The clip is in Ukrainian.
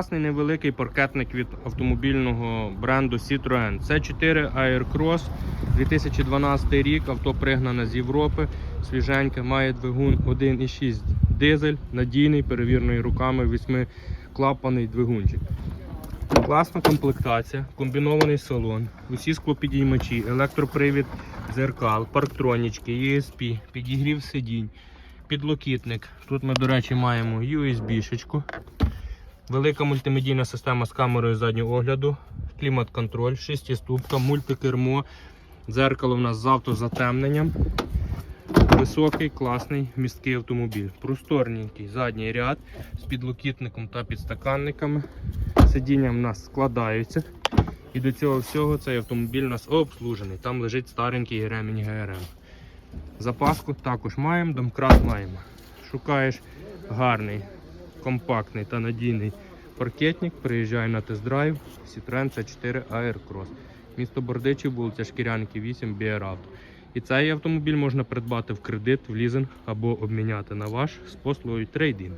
Класний невеликий паркетник від автомобільного бренду Citroën. Це 4 Aircross 2012 рік. Авто пригнане з Європи. Свіженьке, має двигун 1,6 дизель, надійний, перевірений руками, 8-клапаний двигунчик. Класна комплектація, комбінований салон, усі склопідіймачі, електропривід дзеркал, парктронічки, ESP, підігрів сидінь, підлокітник. Тут ми, до речі, маємо USB-шечку. Велика мультимедійна система з камерою заднього огляду, клімат-контроль, шестиступка, мультикермо, дзеркало в нас з автозатемненням. Високий, класний, місткий автомобіль. Просторненький задній ряд з підлокітником та підстаканниками. Сидіння в нас складаються. І до цього всього цей автомобіль у нас обслужений. Там лежить старенький ремінь ГРМ. Запаску також маємо, домкрат маємо. Шукаєш гарний, компактний та надійний паркетник, приїжджай на тест-драйв Citroen C4 Aircross. Місто Бордичів, вулиця Шкірянки, 8, Біаравто. І цей автомобіль можна придбати в кредит, в лізинг або обміняти на ваш з послугою трейдинг.